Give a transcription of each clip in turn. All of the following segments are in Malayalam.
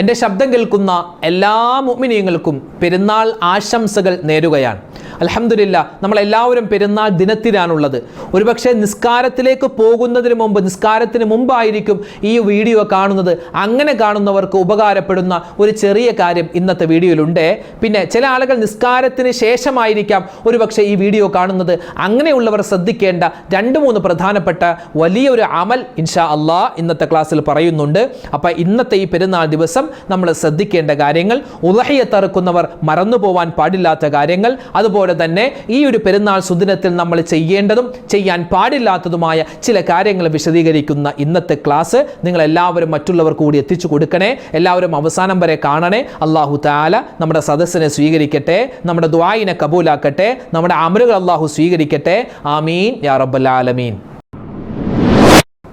എന്റെ ശബ്ദം കേൾക്കുന്ന എല്ലാ മുഅ്മിനീങ്ങൾക്കും പെരുന്നാൾ ആശംസകൾ നേരുകയാണ്. അലഹമില്ല നമ്മളെല്ലാവരും പെരുന്നാൾ ദിനത്തിലാണുള്ളത്. ഒരുപക്ഷെ നിസ്കാരത്തിലേക്ക് പോകുന്നതിന് മുമ്പ് നിസ്കാരത്തിന് മുമ്പായിരിക്കും ഈ വീഡിയോ കാണുന്നത്. അങ്ങനെ കാണുന്നവർക്ക് ഉപകാരപ്പെടുന്ന ഒരു ചെറിയ കാര്യം ഇന്നത്തെ വീഡിയോയിലുണ്ട്. പിന്നെ ചില ആളുകൾ നിസ്കാരത്തിന് ശേഷമായിരിക്കാം ഒരുപക്ഷെ ഈ വീഡിയോ കാണുന്നത്. അങ്ങനെയുള്ളവർ ശ്രദ്ധിക്കേണ്ട രണ്ട് മൂന്ന് പ്രധാനപ്പെട്ട വലിയൊരു അമൽ ഇൻഷാ അള്ളാ ഇന്നത്തെ ക്ലാസ്സിൽ പറയുന്നുണ്ട്. അപ്പം ഇന്നത്തെ ഈ പെരുന്നാൾ ദിവസം നമ്മൾ ശ്രദ്ധിക്കേണ്ട കാര്യങ്ങൾ ഉദഹയെ തറുക്കുന്നവർ മറന്നു പോവാൻ പാടില്ലാത്ത കാര്യങ്ങൾ അതുപോലെ തന്നെ ഈ ഒരു പെരുന്നാൾ സുദിനത്തിൽ നമ്മൾ ചെയ്യേണ്ടതും ചെയ്യാൻ പാടില്ലാത്തതുമായ ചില കാര്യങ്ങൾ വിശദീകരിക്കുന്ന ഇന്നത്തെ ക്ലാസ് നിങ്ങൾ എല്ലാവരും മറ്റുള്ളവർ കൂടി എത്തിച്ചു കൊടുക്കണേ. എല്ലാവരും അവസാനം വരെ കാണണേ. അള്ളാഹു താല നമ്മുടെ സദസ്സിനെ സ്വീകരിക്കട്ടെ നമ്മുടെ ദ്വായിനെ കബൂലാക്കട്ടെ നമ്മുടെ അമലുകൾ അള്ളാഹു സ്വീകരിക്കട്ടെ. ആമീൻ. യാ റബ്ബൽ ആലമീൻ.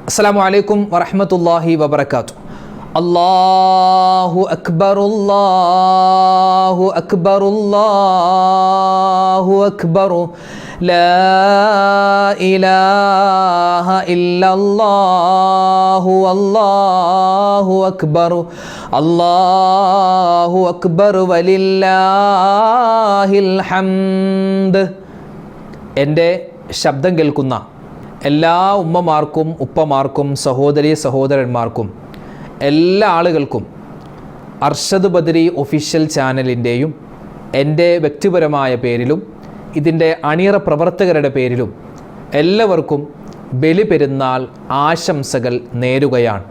അസ്സാം വലൈക്കും വറഹമത്തല്ലാഹി വബർക്കാത്തു അല്ലാഹു അക്ബർ അല്ലാഹു അക്ബർ അല്ലാഹു അക്ബർ لا إله إلا الله والله أكبر الله أكبر ولله الحمد എൻ്റെ ശബ്ദം കേൾക്കുന്ന എല്ലാ ഉമ്മമാർക്കും ഉപ്പമാർക്കും സഹോദരി സഹോദരന്മാർക്കും എല്ലാ ആളുകൾക്കും അർഷദ് ബദരി ഒഫീഷ്യൽ ചാനലിന്റെയും എന്റെ വ്യക്തിപരമായ പേരിലും ഇതിന്റെ അണിയറ പ്രവർത്തകരുടെ പേരിലും എല്ലാവർക്കും ബലി പെരുന്നാൾ ആശംസകൾ നേരുകയാണ്.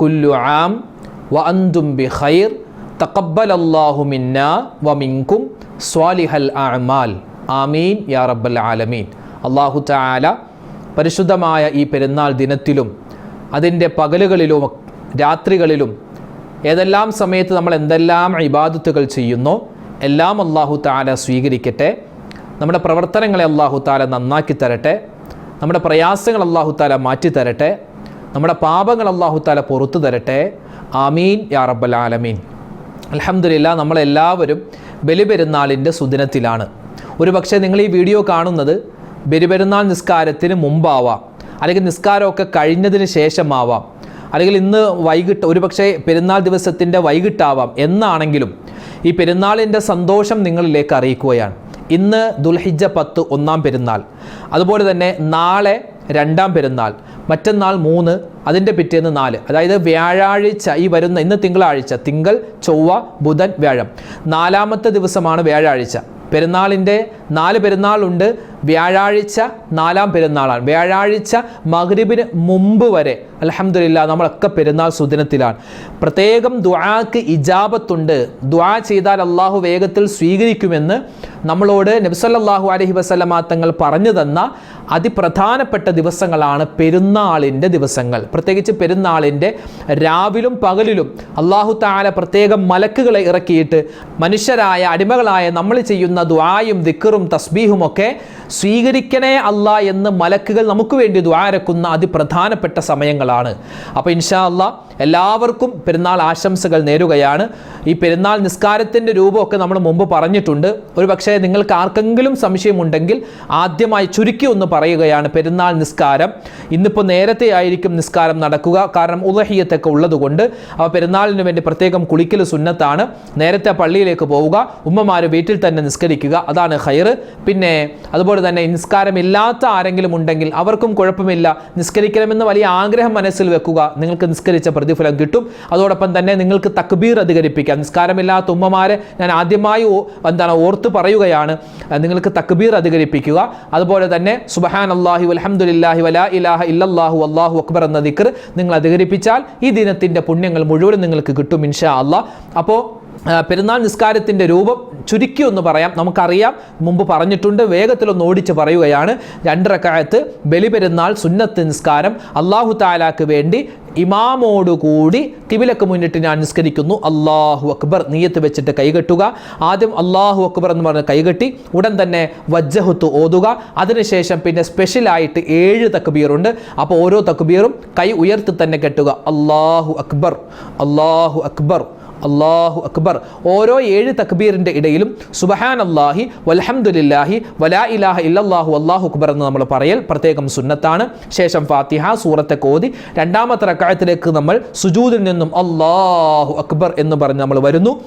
കുല്ലു ആം വ അന്തും ബി ഖൈർ തക്കബലല്ലാഹു മിന്ന വ മിങ്കും സ്വാലിഹൽ അഅ്മാൽ. ആമീൻ യാ റബ്ബൽ ആലമീൻ. അള്ളാഹു തആല പരിശുദ്ധമായ ഈ പെരുന്നാൾ ദിനത്തിലും അതിന്റെ പകലുകളിലും രാത്രികളിലും ഏതെല്ലാം സമയത്ത് നമ്മൾ എന്തെല്ലാം ഇബാദത്തുകൾ ചെയ്യുന്നോ എല്ലാം അള്ളാഹു താല സ്വീകരിക്കട്ടെ നമ്മുടെ പ്രവർത്തനങ്ങളെ അള്ളാഹു താല നന്നാക്കി തരട്ടെ നമ്മുടെ പ്രയാസങ്ങൾ അള്ളാഹു താല മാറ്റി തരട്ടെ നമ്മുടെ പാപങ്ങൾ അള്ളാഹു താല പുറത്തു തരട്ടെ. ആമീൻ യാ റബ്ബൽ ആലമീൻ. അലഹമില്ല നമ്മളെല്ലാവരും ബലിപെരുന്നാളിന്റെ സുദിനത്തിലാണ്. ഒരു പക്ഷേ നിങ്ങൾ ഈ വീഡിയോ കാണുന്നത് ബലിപെരുന്നാൾ നിസ്കാരത്തിന് മുമ്പാവാം അല്ലെങ്കിൽ നിസ്കാരമൊക്കെ കഴിഞ്ഞതിന് ശേഷമാവാം. അല്ലെങ്കിൽ ഇന്ന് വൈകിട്ട് ഒരുപക്ഷെ പെരുന്നാൾ ദിവസത്തിന്റെ വൈകിട്ടാവാം എന്നാണെങ്കിലും ഈ പെരുന്നാളിന്റെ സന്തോഷം നിങ്ങളിലേക്ക് അറിയിക്കുകയാണ്. ഇന്ന് ദുൽഹിജ പത്ത് ഒന്നാം പെരുന്നാൾ. അതുപോലെ തന്നെ നാളെ രണ്ടാം പെരുന്നാൾ. മറ്റന്നാൾ മൂന്ന് അതിന്റെ പിറ്റേന്ന് നാല്. അതായത് വ്യാഴാഴ്ച ഈ വരുന്ന ഇന്ന് തിങ്കളാഴ്ച തിങ്കൾ ചൊവ്വ ബുധൻ വ്യാഴം. നാലാമത്തെ ദിവസമാണ് വ്യാഴാഴ്ച. പെരുന്നാളിന്റെ നാല് പെരുന്നാളുണ്ട്. വ്യാഴാഴ്ച നാലാം പെരുന്നാളാണ്. വ്യാഴാഴ്ച മഗ്രിബിന് മുമ്പ് വരെ അലഹമില്ല നമ്മളൊക്കെ പെരുന്നാൾ സുദിനത്തിലാണ്. പ്രത്യേകം ദ്വാക്ക് ഇജാബത്തുണ്ട്. ദ്വാ ചെയ്താൽ അള്ളാഹു വേഗത്തിൽ സ്വീകരിക്കുമെന്ന് നമ്മളോട് നബ്സല്ലാഹു അലഹി വസ്ലമാ തങ്ങൾ പറഞ്ഞു തന്ന അതിപ്രധാനപ്പെട്ട ദിവസങ്ങളാണ് പെരുന്നാളിന്റെ ദിവസങ്ങൾ. പ്രത്യേകിച്ച് പെരുന്നാളിന്റെ രാവിലും പകലിലും അള്ളാഹു താല പ്രത്യേകം മലക്കുകളെ ഇറക്കിയിട്ട് മനുഷ്യരായ അടിമകളായ നമ്മൾ ചെയ്യുന്ന ദ്വായും ദിക്കറും തസ്ബീഹും ഒക്കെ സ്വീകരിക്കണേ അല്ല എന്ന് മലക്കുകൾ നമുക്ക് വേണ്ടി ദ്വാരക്കുന്ന അതിപ്രധാനപ്പെട്ട സമയങ്ങളാണ്. അപ്പോൾ ഇൻഷാ അല്ലാ എല്ലാവർക്കും പെരുന്നാൾ ആശംസകൾ നേരുകയാണ്. ഈ പെരുന്നാൾ നിസ്കാരത്തിന്റെ രൂപമൊക്കെ നമ്മൾ മുമ്പ് പറഞ്ഞിട്ടുണ്ട്. ഒരു പക്ഷേ നിങ്ങൾക്ക് ആർക്കെങ്കിലും സംശയമുണ്ടെങ്കിൽ ആദ്യമായി ചുരുക്കി ഒന്ന് പറയുകയാണ് പെരുന്നാൾ നിസ്കാരം. ഇന്നിപ്പോൾ നേരത്തെ ആയിരിക്കും നിസ്കാരം നടക്കുക. കാരണം ഉദഹിയത്തൊക്കെ ഉള്ളതുകൊണ്ട്. അപ്പോൾ പെരുന്നാളിന് വേണ്ടി പ്രത്യേകം കുളിക്കൽ സുന്നത്താണ്. നേരത്തെ പള്ളിയിലേക്ക് പോവുക. ഉമ്മമാർ വീട്ടിൽ തന്നെ നിസ്കരിക്കുക. അതാണ് ഹൈർ പിന്നെ അതുപോലെ തന്നെ നിസ്കാരമില്ലാത്ത ആരെങ്കിലും ഉണ്ടെങ്കിൽ അവർക്കും കുഴപ്പമില്ല. നിസ്കരിക്കണമെന്ന് വലിയ ആഗ്രഹം മനസ്സിൽ വെക്കുക. നിങ്ങൾക്ക് നിസ്കരിച്ച പ്രതിഫലം കിട്ടും. അതോടൊപ്പം തന്നെ നിങ്ങൾക്ക് തക്ബീർ അധികരിപ്പിക്കാം. നിസ്കാരമില്ലാത്ത ഉമ്മമാരെ ഞാൻ ആദ്യമായി എന്താണ് ഓർത്ത് പറയുകയാണ്. നിങ്ങൾക്ക് തക്ബീർ അധികരിപ്പിക്കുക. അതുപോലെ തന്നെ സുബഹാൻ അള്ളാഹു അലഹമുല്ലാഹി വലാ ഇലാഹ ഇല്ലാഹു അള്ളാഹു അക്ബർ എന്ന ദിക്കർ നിങ്ങൾ അധികരിപ്പിച്ചാൽ ഈ ദിനത്തിന്റെ പുണ്യങ്ങൾ മുഴുവൻ നിങ്ങൾക്ക് കിട്ടും ഇൻഷാ അള്ളാഹ് അപ്പോൾ പെരുന്നാൾ നിസ്കാരത്തിന്റെ രൂപം ചുരുക്കി ഒന്ന് പറയാം. നമുക്കറിയാം മുമ്പ് പറഞ്ഞിട്ടുണ്ട് വേഗത്തിലൊന്ന് ഓടിച്ച് പറയുകയാണ്. രണ്ടരക്കാലത്ത് ബലിപെരുന്നാൾ സുന്നത്ത് നിസ്കാരം. അള്ളാഹു താലാക്ക് വേണ്ടി ഇമാമോടുകൂടി കിബിലക്ക് മുന്നിട്ട് ഞാൻ നിസ്കരിക്കുന്നു. അള്ളാഹു അക്ബർ. നീയത്ത് വെച്ചിട്ട് കൈകെട്ടുക. ആദ്യം അള്ളാഹു അക്ബർ എന്ന് പറഞ്ഞ് കൈകെട്ടി ഉടൻ തന്നെ വജ്ജഹുത്ത് ഓതുക. അതിനുശേഷം പിന്നെ സ്പെഷ്യലായിട്ട് ഏഴ് തക്ബീറുണ്ട്. അപ്പോൾ ഓരോ തക്ബീറും കൈ ഉയർത്തി തന്നെ കെട്ടുക. അള്ളാഹു അക്ബർ. അള്ളാഹു അക്ബർ. അള്ളാഹു അക്ബർ. ഓരോ ഏഴ് തക്ബീറിന്റെ ഇടയിലും സുബഹാൻ അള്ളാഹി വൽഹംദുലില്ലാഹി വലാ ഇലാഹ ഇല്ലാഹു അള്ളാഹു അക്ബർ എന്ന് നമ്മൾ പറയൽ പ്രത്യേകം സുന്നത്താണ്. ശേഷം ഫാത്തിഹ സൂറത്തെ കോതി രണ്ടാമത്തെ റക്കായത്തിലേക്ക് നമ്മൾ സുജൂദിൽ നിന്നും അള്ളാഹു അക്ബർ എന്ന് പറഞ്ഞ് നമ്മൾ വരുന്നു.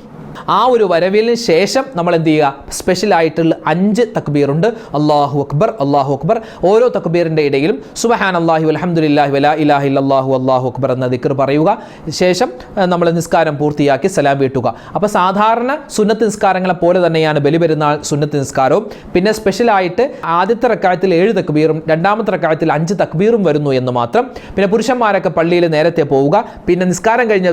ആ ഒരു വരവിലിന് ശേഷം നമ്മൾ എന്ത് ചെയ്യുക? സ്പെഷ്യൽ ആയിട്ടുള്ള അഞ്ച് തക്ബീറുണ്ട്. അള്ളാഹു അക്ബർ അള്ളാഹു അക്ബർ. ഓരോ തക്ബീറിന്റെ ഇടയിലും സുബഹാൻ അള്ളാഹു അലഹമുല്ലാഹി വല ഇലാഹി അള്ളാഹു അള്ളാഹു അക്ബർ എന്ന ദിക്കർ പറയുക. ശേഷം നമ്മൾ നിസ്കാരം പൂർത്തിയാക്കി സലാം വീട്ടുക. അപ്പോൾ സാധാരണ സുന്നത്ത് നിസ്കാരങ്ങളെ പോലെ തന്നെയാണ് ബലിപെരുന്നാൾ സുന്നത്ത് നിസ്കാരവും. പിന്നെ സ്പെഷ്യലായിട്ട് ആദ്യത്തെ റക്കായത്തിൽ ഏഴ് തക്ബീറും രണ്ടാമത്തെ റക്കായത്തിൽ അഞ്ച് തക്ബീറും വരുന്നു എന്ന് മാത്രം. പിന്നെ പുരുഷന്മാരൊക്കെ പള്ളിയിൽ നേരത്തെ പോവുക. പിന്നെ നിസ്കാരം കഴിഞ്ഞ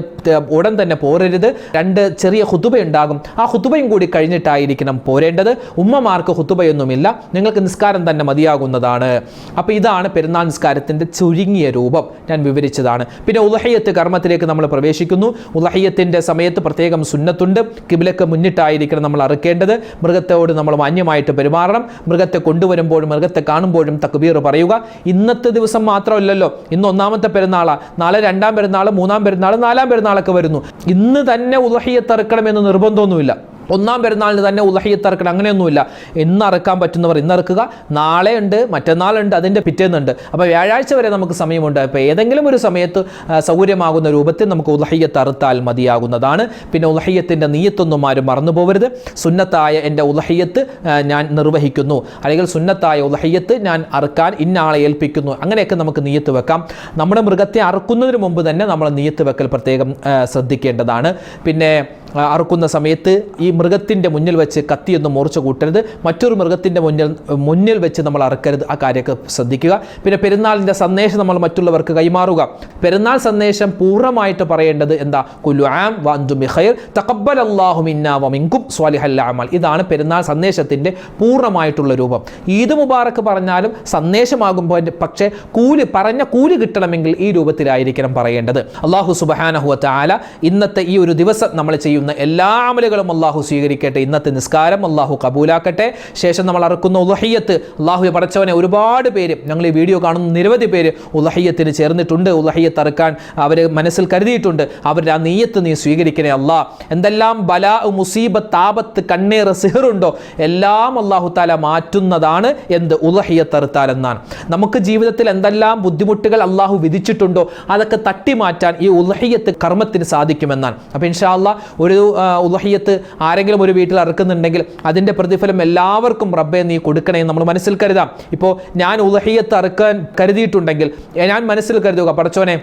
ഉടൻ തന്നെ പോരരുത്. രണ്ട് ചെറിയ ഹുതുബ ഉണ്ടാകും ആ ഹുത്തുബയും കൂടി കഴിഞ്ഞിട്ടായിരിക്കണം പോരേണ്ടത്. ഉമ്മമാർക്ക് ഹുത്തുബയൊന്നുമില്ല നിങ്ങൾക്ക് നിസ്കാരം തന്നെ മതിയാകുന്നതാണ്. അപ്പോൾ ഇതാണ് പെരുന്നാൾ നിസ്കാരത്തിന്റെ ചുരുങ്ങിയ രൂപം. ഞാൻ വിവരിച്ചതാണ്. പിന്നെ ഉലഹയ്യത്ത് കർമ്മത്തിലേക്ക് നമ്മൾ പ്രവേശിക്കുന്നു. ഉലഹയ്യത്തിന്റെ സമയത്ത് പ്രത്യേകം സുന്നത്തുണ്ട്. കിബിലക്ക് മുന്നിട്ടായിരിക്കണം നമ്മൾ അറുക്കേണ്ടത്. മൃഗത്തോട് നമ്മൾ മാന്യമായിട്ട് പെരുമാറണം. മൃഗത്തെ കൊണ്ടുവരുമ്പോഴും മൃഗത്തെ കാണുമ്പോഴും തക്ബീർ പറയുക. ഇന്നത്തെ ദിവസം മാത്രമല്ലല്ലോ. ഇന്ന് ഒന്നാമത്തെ പെരുന്നാളാണ് നാളെ രണ്ടാം പെരുന്നാൾ മൂന്നാം പെരുന്നാൾ നാലാം പെരുന്നാളൊക്കെ വരുന്നു. ഇന്ന് തന്നെ ഉലഹയ്യത്ത് അറുക്കണമെന്ന് നിർബന്ധമൊന്നുമില്ല. ഒന്നാം പെരുന്നാളിന് തന്നെ ഉലഹിയത്തറക്കണം അങ്ങനെയൊന്നുമില്ല. ഇന്ന് അറക്കാൻ പറ്റുന്നവർ ഇന്ന് നാളെ ഉണ്ട് മറ്റന്നാളുണ്ട് അതിന്റെ പിറ്റേന്നുണ്ട്. അപ്പോൾ വ്യാഴാഴ്ച വരെ നമുക്ക് സമയമുണ്ട്. അപ്പോൾ ഏതെങ്കിലും ഒരു സമയത്ത് സൗകര്യമാകുന്ന രൂപത്തിൽ നമുക്ക് ഉലഹയ്യത്ത് അറുത്താൽ മതിയാകുന്നതാണ്. പിന്നെ ഉലഹയ്യത്തിന്റെ നീയത്തൊന്നും ആരും മറന്നു പോകരുത് സുന്നത്തായ എന്റെ ഉലഹയ്യത്ത് ഞാൻ നിർവഹിക്കുന്നു. അല്ലെങ്കിൽ സുന്നത്തായ ഉലഹയ്യത്ത് ഞാൻ അറുക്കാൻ ഇന്നാളെ ഏൽപ്പിക്കുന്നു. അങ്ങനെയൊക്കെ നമുക്ക് നീയത്ത് വെക്കാം. നമ്മുടെ മൃഗത്തെ അറുക്കുന്നതിന് മുമ്പ് തന്നെ നമ്മൾ നീയത്ത് വെക്കൽ പ്രത്യേകം ശ്രദ്ധിക്കേണ്ടതാണ്. പിന്നെ അറുക്കുന്ന സമയത്ത് ഈ മൃഗത്തിന്റെ മുന്നിൽ വെച്ച് കത്തിയൊന്നും മുറിച്ച് കൂട്ടരുത്. മറ്റൊരു മൃഗത്തിന്റെ മുന്നിൽ മുന്നിൽ വെച്ച് നമ്മൾ അറുക്കരുത്. ആ കാര്യമൊക്കെ ശ്രദ്ധിക്കുക. പിന്നെ പെരുന്നാളിന്റെ സന്ദേശം നമ്മൾ മറ്റുള്ളവർക്ക് കൈമാറുക. പെരുന്നാൾ സന്ദേശം പൂർണമായിട്ട് പറയേണ്ടത് എന്താ? കുല്ലു ആം വന്തു മിഖൈർ തക്കബൽ അള്ളാഹു മിന്ന വമിങ്കും സ്വാലിഹല്ലാമൽ ഇതാണ് പെരുന്നാൾ സന്ദേശത്തിന്റെ പൂർണമായിട്ടുള്ള രൂപം. ഈദ് മുബാറക്ക് പറഞ്ഞാലും സന്ദേശമാകുമ്പോൾ പക്ഷേ കൂലി പറഞ്ഞ കൂലി കിട്ടണമെങ്കിൽ ഈ രൂപത്തിലായിരിക്കണം പറയേണ്ടത്. അള്ളാഹു സുബഹാനഹുവ ആല ഇന്നത്തെ ഈ ഒരു ദിവസം നമ്മൾ ചെയ്യുന്ന എല്ലാ അമലുകളും അള്ളാഹു സ്വീകരിക്കട്ടെ. ഇന്നത്തെ നിസ്കാരം അള്ളാഹു കബൂലാക്കട്ടെ. ശേഷം നമ്മൾ അറക്കുന്ന ഉലഹയ്യത്ത് അള്ളാഹു പടച്ചവനെ ഒരുപാട് പേര് ഞങ്ങൾ ഈ വീഡിയോ കാണുന്ന നിരവധി പേര് ഉലഹയ്യത്തിന് ചേർന്നിട്ടുണ്ട്. ഉലഹയ്യത്ത് അറക്കാൻ അവർ മനസ്സിൽ കരുതിയിട്ടുണ്ട്. അവരുടെ ആ നെയ്യത്ത് നീ സ്വീകരിക്കണേ അള്ളാഹ് എന്തെല്ലാം ബല മുസീബത്ത് ആപത്ത് കണ്ണീർ സിഹറുണ്ടോ? എല്ലാം അള്ളാഹു താല മാറ്റുന്നതാണ് എന്ത്? ഉലഹയ്യത്തറുത്താൽ എന്നാണ്. നമുക്ക് ജീവിതത്തിൽ എന്തെല്ലാം ബുദ്ധിമുട്ടുകൾ അള്ളാഹു വിധിച്ചിട്ടുണ്ടോ? അതൊക്കെ തട്ടി മാറ്റാൻ ഈ ഉലഹയ്യത്ത് കർമ്മത്തിന് സാധിക്കുമെന്നാണ്. അപ്പോൾ ഇൻഷാ അള്ളാഹ് ഒരു ഉലഹിയത്ത് ആരെങ്കിലും ഒരു വീട്ടിൽ അറുക്കുന്നുണ്ടെങ്കിൽ അതിന്റെ പ്രതിഫലം എല്ലാവർക്കും റബ്ബെ നീ കൊടുക്കണേ നമ്മൾ മനസ്സിൽ കരുതാം. ഇപ്പോൾ ഞാൻ ഉലഹിയത്ത് അറുക്കാൻ കരുതിയിട്ടുണ്ടെങ്കിൽ ഞാൻ മനസ്സിൽ കരുതുക പടച്ചോനെ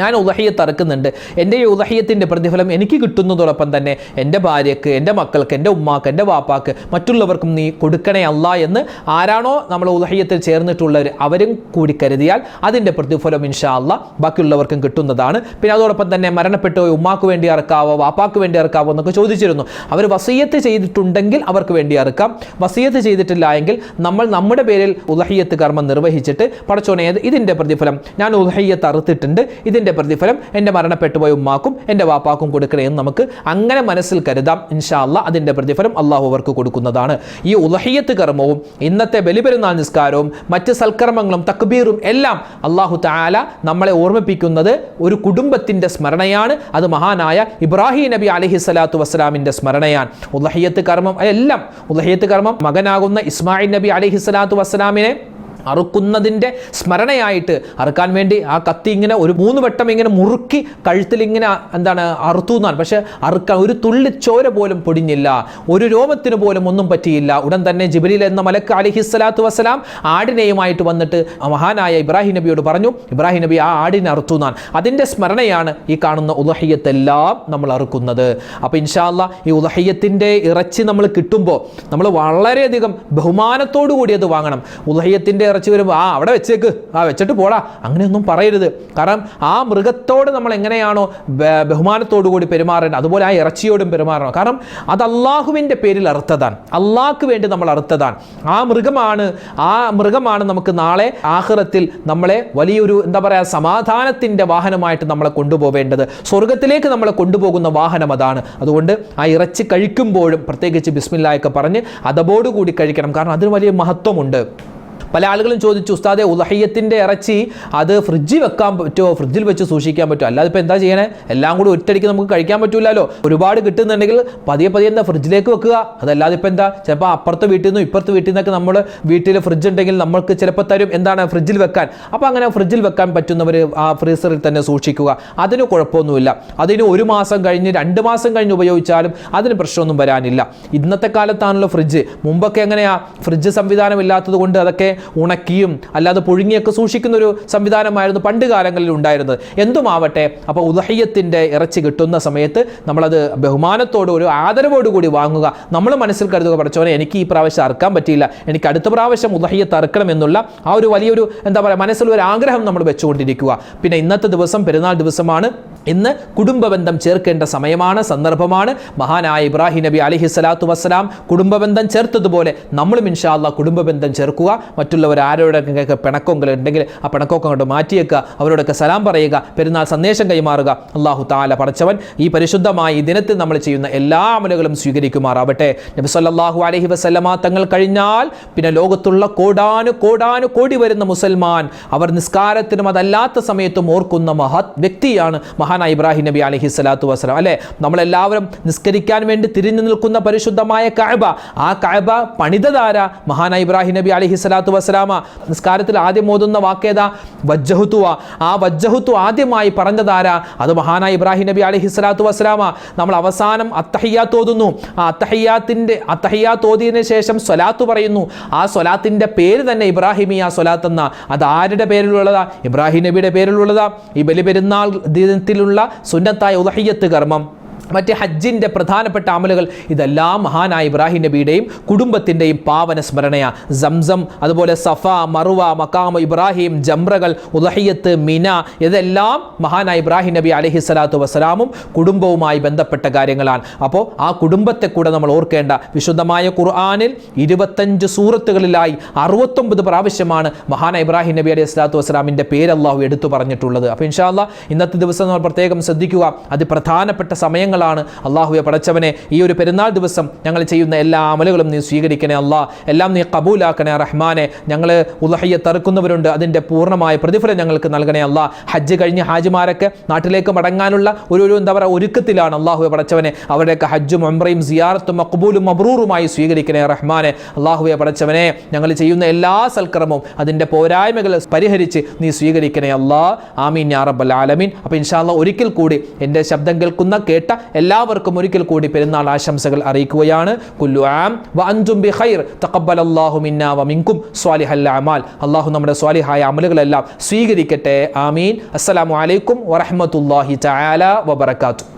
ഞാൻ ഉദഹയ്യത്ത് അറക്കുന്നുണ്ട് എന്റെ ഈ ഉദഹയ്യത്തിന്റെ പ്രതിഫലം എനിക്ക് കിട്ടുന്നതോടൊപ്പം തന്നെ എന്റെ ഭാര്യയ്ക്ക് എന്റെ മക്കൾക്ക് എന്റെ ഉമ്മാക്ക് എന്റെ വാപ്പാക്ക് മറ്റുള്ളവർക്കും നീ കൊടുക്കണേ അല്ല എന്ന് ആരാണോ നമ്മൾ ഉദഹയ്യത്തിൽ ചേർന്നിട്ടുള്ളവർ അവരും കൂടി കരുതിയാൽ അതിന്റെ പ്രതിഫലം ഇൻഷാ അല്ല ബാക്കിയുള്ളവർക്കും കിട്ടുന്നതാണ്. പിന്നെ അതോടൊപ്പം തന്നെ മരണപ്പെട്ടോ ഉമ്മാക്ക് വേണ്ടി ഇറക്കാവോ വാപ്പാക്ക് വേണ്ടി ഇറക്കാവോ എന്നൊക്കെ ചോദിച്ചിരുന്നു. അവർ വസീയത്ത് ചെയ്തിട്ടുണ്ടെങ്കിൽ അവർക്ക് വേണ്ടി ഇറക്കാം വസീയത്ത് ചെയ്തിട്ടില്ല എങ്കിൽ നമ്മൾ നമ്മുടെ പേരിൽ ഉദഹയ്യത്ത് കർമ്മം നിർവഹിച്ചിട്ട് പടച്ചോനെ ഇതിന്റെ പ്രതിഫലം ഞാൻ ഉദഹയ്യത്ത് അറുത്തിട്ടുണ്ട് ഇതിന്റെ ഇതിന്റെ പ്രതിഫലം എന്റെ മരണപ്പെട്ടു പോയ ഉമ്മാക്കും എന്റെ വാപ്പാക്കും കൊടുക്കണേ എന്ന് നമുക്ക് അങ്ങനെ മനസ്സിൽ കരുതാം. ഇൻഷാ അല്ല അതിന്റെ പ്രതിഫലം അള്ളാഹു അവർക്ക് കൊടുക്കുന്നതാണ്. ഈ ഉലഹിയത്ത് കർമ്മവും ഇന്നത്തെ ബലിപെരുന്നാൾ നിസ്കാരവും മറ്റ് സൽക്കർമ്മങ്ങളും തക്ബീറും എല്ലാം അള്ളാഹു താല നമ്മളെ ഓർമ്മിപ്പിക്കുന്നത് ഒരു കുടുംബത്തിന്റെ സ്മരണയാണ്. അത് മഹാനായ ഇബ്രാഹിം നബി അലഹി സ്വലാത്തു വസ്സലാമിന്റെ സ്മരണയാണ്. ഉലഹിയത്ത് കർമ്മം എല്ലാം ഉലഹിയത്ത് കർമ്മം മകനാകുന്ന ഇസ്മായിൽ നബി അലഹി സ്വലാത്തു വസ്സലാമിനെ അറുക്കുന്നതിന്റെ സ്മരണയായിട്ട് അറുക്കാൻ വേണ്ടി ആ കത്തി ഇങ്ങനെ ഒരു മൂന്ന് വട്ടം ഇങ്ങനെ മുറുക്കി കഴുത്തിൽ ഇങ്ങനെ എന്താണ് അറുത്തു എന്നാണ് പക്ഷേ അറുക്കാൻ ഒരു തുള്ളി ചോര പോലും പൊടിഞ്ഞില്ല. ഒരു രോമത്തിന് പോലും ഒന്നും പറ്റിയില്ല. ഉടൻ തന്നെ ജിബലിൽ എന്ന മലക്ക് അലിഹിസ്സലാത്തു വസ്സലാം ആടിനെയുമായിട്ട് വന്നിട്ട് മഹാനായ ഇബ്രാഹിം നബിയോട് പറഞ്ഞു ഇബ്രാഹിം നബി ആ ആടിനെ അറുത്തു എന്നാണ് അതിന്റെ സ്മരണയാണ് ഈ കാണുന്ന ഉദഹയ്യത്തെല്ലാം നമ്മൾ അറുക്കുന്നത്. അപ്പോൾ ഇൻഷാല്ല ഈ ഉദഹയ്യത്തിന്റെ ഇറച്ചി നമ്മൾ കിട്ടുമ്പോൾ നമ്മൾ വളരെയധികം ബഹുമാനത്തോടു കൂടി അത് വാങ്ങണം. ഉദഹയ്യത്തിന്റെ ഇറച്ചി വരുമ്പോൾ ആ അവിടെ വെച്ചേക്ക്. ആ വെച്ചിട്ട് പോടാ. അങ്ങനെയൊന്നും പറയരുത്. കാരണം ആ മൃഗത്തോട് നമ്മൾ എങ്ങനെയാണോ ബഹുമാനത്തോടു കൂടി പെരുമാറേണ്ടത് അതുപോലെ ആ ഇറച്ചിയോടും പെരുമാറണം. കാരണം അത് അള്ളാഹുവിന്റെ പേരിൽ അറുത്തതാണ് അള്ളാഹ്ക്ക് വേണ്ടി നമ്മൾ അറുത്തതാണ് ആ മൃഗമാണ് ആ മൃഗമാണ് നമുക്ക് നാളെ ആഹ്റത്തിൽ നമ്മളെ വലിയൊരു എന്താ പറയുക സമാധാനത്തിന്റെ വാഹനമായിട്ട് നമ്മളെ കൊണ്ടുപോവേണ്ടത്. സ്വർഗത്തിലേക്ക് നമ്മളെ കൊണ്ടുപോകുന്ന വാഹനം അതാണ്. അതുകൊണ്ട് ആ ഇറച്ചി കഴിക്കുമ്പോഴും പ്രത്യേകിച്ച് ബിസ്മില്ലായൊക്കെ പറഞ്ഞ് അതബോടുകൂടി കഴിക്കണം. കാരണം അതിന് വലിയ മഹത്വമുണ്ട്. പല ആളുകളും ചോദിച്ചു ഉസ്താദെ ഉദഹയ്യത്തിന്റെ ഇറച്ചി അത് ഫ്രിഡ്ജിൽ വെക്കാൻ പറ്റുമോ ഫ്രിഡ്ജിൽ വെച്ച് സൂക്ഷിക്കാൻ പറ്റുമോ അല്ലാതെ ഇപ്പോൾ എന്താ ചെയ്യണേ? എല്ലാം കൂടി ഒറ്റയടിക്ക് നമുക്ക് കഴിക്കാൻ പറ്റൂലല്ലോ. ഒരുപാട് കിട്ടുന്നുണ്ടെങ്കിൽ പതിയെ പതിയെ എന്താ ഫ്രിഡ്ജിലേക്ക് വെക്കുക. അതല്ലാതെ ഇപ്പോൾ എന്താ ചിലപ്പോൾ അപ്പുറത്തെ വീട്ടിൽ നിന്നും ഇപ്പുറത്തെ വീട്ടിൽ നിന്നൊക്കെ നമ്മൾ വീട്ടിൽ ഫ്രിഡ്ജ് ഉണ്ടെങ്കിൽ നമ്മൾക്ക് ചിലപ്പോൾ തരും. എന്താണ്? ഫ്രിഡ്ജിൽ വെക്കാൻ. അപ്പോൾ അങ്ങനെ ഫ്രിഡ്ജിൽ വെക്കാൻ പറ്റുന്നവർ ആ ഫ്രീസറിൽ തന്നെ സൂക്ഷിക്കുക. അതിന് കുഴപ്പമൊന്നുമില്ല. അതിന് ഒരു മാസം കഴിഞ്ഞ് രണ്ട് മാസം കഴിഞ്ഞ് ഉപയോഗിച്ചാലും അതിന് പ്രശ്നമൊന്നും വരാനില്ല. ഇന്നത്തെ കാലത്താണല്ലോ ഫ്രിഡ്ജ് മുമ്പൊക്കെ എങ്ങനെയാ? ഫ്രിഡ്ജ് സംവിധാനം ഇല്ലാത്തത് കൊണ്ട് അതൊക്കെ ഉണക്കിയും അല്ലാതെ പുഴുങ്ങിയൊക്കെ സൂക്ഷിക്കുന്ന ഒരു സംവിധാനമായിരുന്നു പണ്ട് കാലങ്ങളിൽ ഉണ്ടായിരുന്നത്. എന്തുമാവട്ടെ അപ്പോൾ ഉദഹയ്യത്തിന്റെ ഇറച്ചി കിട്ടുന്ന സമയത്ത് നമ്മളത് ബഹുമാനത്തോട് ഒരു ആദരവോടുകൂടി വാങ്ങുക. നമ്മൾ മനസ്സിൽ കരുതുക പഠിച്ചവനെ എനിക്ക് ഈ പ്രാവശ്യം അറക്കാൻ പറ്റിയില്ല. എനിക്ക് അടുത്ത പ്രാവശ്യം ഉദഹയ്യത്ത് അറക്കണം എന്നുള്ള ആ ഒരു വലിയൊരു എന്താ പറയുക മനസ്സിലൊരു ആഗ്രഹം നമ്മൾ വെച്ചുകൊണ്ടിരിക്കുക. പിന്നെ ഇന്നത്തെ ദിവസം പെരുന്നാൾ ദിവസമാണ്. ഇന്ന് കുടുംബബന്ധം ചേർക്കേണ്ട സമയമാണ് സന്ദർഭമാണ്. മഹാനായ ഇബ്രാഹിം നബി അലിഹി സ്വലാത്തു വസ്സലാം കുടുംബ ബന്ധം ചേർത്തതുപോലെ നമ്മളും ഇൻഷാല്ല കുടുംബ ബന്ധം ചേർക്കുക. മറ്റുള്ളവർ ആരോടൊക്കെ പിണക്കങ്ങൾ ഉണ്ടെങ്കിൽ ആ പിണക്കൊക്കെ കൊണ്ട് മാറ്റിയേക്കുക. അവരോടൊക്കെ സലാം പറയുക. പെരുന്നാൾ സന്ദേശം കൈമാറുക. അള്ളാഹു താല പടച്ചവൻ ഈ പരിശുദ്ധമായ ദിനത്തിൽ നമ്മൾ ചെയ്യുന്ന എല്ലാ അമലുകളും സ്വീകരിക്കുമാറാവട്ടെ. നബി സല്ലാഹു അലഹി വസല്ലമ തങ്ങൾ കഴിഞ്ഞാൽ പിന്നെ ലോകത്തുള്ള കോടാനു കോടാനു കോടി വരുന്ന മുസൽമാൻ. അവർ നിസ്കാരത്തിനും അതല്ലാത്ത സമയത്തും ഓർക്കുന്ന മഹത് വ്യക്തിയാണ് മഹാനായ ഇബ്രാഹിം നബി അലഹി സ്വലാത്തു വസ്സലാം. അല്ലേ? നമ്മളെല്ലാവരും നിസ്കരിക്കാൻ വേണ്ടി തിരിഞ്ഞു നിൽക്കുന്ന പരിശുദ്ധമായ കഅബ. ആ കഅബ പണിതതാര? മഹാനായ ഇബ്രാഹിം നബി അലഹി സ്വലാത്തു വസ്സലാമ. നിസ്കാരത്തിൽ ആദ്യം ഓതുന്ന വാക്കേതാ വജ്ജഹുത്തുവ ആ വജ്ജഹുത്തു ആദ്യമായി പറഞ്ഞതാര? അത് മഹാനായ ഇബ്രാഹിം നബി അലഹി സ്വലാത്തു വസ്സലാമ. നമ്മൾ അവസാനം അത്തഹിയാത്ത് ഓതുന്നു. ആ അത്തഹയ്യാത്തിന്റെ അത്തഹിയാത്ത് ഓതിയതിനു ശേഷം സ്വലാത്ത് പറയുന്നു. ആ സ്വലാത്തിന്റെ പേര് തന്നെ ഇബ്രാഹിമിയ സ്വലാത്ത് എന്ന അത് ആരുടെ പേരിലുള്ളതാ? ഇബ്രാഹിം നബിയുടെ പേരിലുള്ളതാ. ഈ ബലിപെരുന്നാൾ ദിനത്തിലുള്ള സുന്നത്തായ ഉദഹിയത്ത് കർമ്മം. മറ്റ് ഹജ്ജിന്റെ പ്രധാനപ്പെട്ട അമലുകൾ ഇതെല്ലാം മഹാനായ ഇബ്രാഹിം നബിയുടെയും കുടുംബത്തിന്റെയും പാവന സ്മരണയാണ് സംസം അതുപോലെ സഫ മറുവ മക്കാമ ഇബ്രാഹിം ജംറകൾ ഉദഹയ്യത്ത് മിന ഇതെല്ലാം മഹാനായ ഇബ്രാഹിം നബി അലഹി സ്വലാത്തു വസ്സലാമും കുടുംബവുമായി ബന്ധപ്പെട്ട കാര്യങ്ങളാണ്. അപ്പോൾ ആ കുടുംബത്തെ കൂടെ നമ്മൾ ഓർക്കേണ്ട വിശുദ്ധമായ ഖുർആാനിൽ ഇരുപത്തഞ്ച് സൂറത്തുകളിലായി അറുപത്തൊമ്പത് പ്രാവശ്യമാണ് മഹാനായ ഇബ്രാഹിം നബി അലൈഹി സ്വലാത്തു വസ്സലാമിന്റെ പേര് അള്ളാഹു എടുത്തു പറഞ്ഞിട്ടുള്ളത്. അപ്പോൾ ഇൻഷാല്ല ഇന്നത്തെ ദിവസം നമ്മൾ പ്രത്യേകം ശ്രദ്ധിക്കുക. അത് പ്രധാനപ്പെട്ട സമയങ്ങൾ കാര്യങ്ങളാണ് അള്ളാഹുവെ പടച്ചവനെ ഈ ഒരു പെരുന്നാൾ ദിവസം ഞങ്ങൾ ചെയ്യുന്ന എല്ലാ അമലുകളും നീ സ്വീകരിക്കണേ അള്ളാ എല്ലാം നീ കബൂലാക്കണേ റഹ്മാനെ. ഞങ്ങൾ ഉലഹയ്യ തറുക്കുന്നവരുണ്ട്. അതിന്റെ പൂർണമായ പ്രതിഫലം ഞങ്ങൾക്ക് നൽകണേ അള്ളാ ഹജ്ജ് കഴിഞ്ഞ് ഹാജിമാരൊക്കെ നാട്ടിലേക്ക് മടങ്ങാനുള്ള ഒരു ഒരു എന്താ പറയുക ഒരുക്കത്തിലാണ് അള്ളാഹുവെ പടച്ചവനെ. അവരുടെയൊക്കെ ഹജ്ജും ഉംറയും സിയാറത്തും മക്ബൂലും മബ്രൂറുമായി സ്വീകരിക്കണേ റഹ്മാനെ. അള്ളാഹുവെ പടച്ചവനെ ഞങ്ങൾ ചെയ്യുന്ന എല്ലാ സൽക്കർമ്മവും അതിന്റെ പോരായ്മകൾ പരിഹരിച്ച് നീ സ്വീകരിക്കണേ അള്ളാ ആമീൻ യാ റബ്ബൽ ആലമീൻ. അപ്പോൾ ഇൻഷാല്ല ഒരിക്കൽ കൂടി എന്റെ ശബ്ദം കേൾക്കുന്ന കേട്ട എല്ലാവർക്കും ഒരിക്കൽ കൂടി പെരുന്നാൾ ആശംസകൾ അറിയിക്കുകയാണ്. കുല്ലു ആം വ അൻതും ബി ഖൈർ. തഖബ്ബലല്ലാഹു മിന്നാ വ മിങ്കും സ്വാലിഹൽ അമാൽ. അള്ളാഹു നമ്മുടെ സ്വാലിഹായ അമലുകളെല്ലാം സ്വീകരിക്കട്ടെ. ആമീൻ. അസ്സലാമു അലൈക്കും വറഹ്മത്തുള്ളാഹി ചായാല വബറകാതുഹു.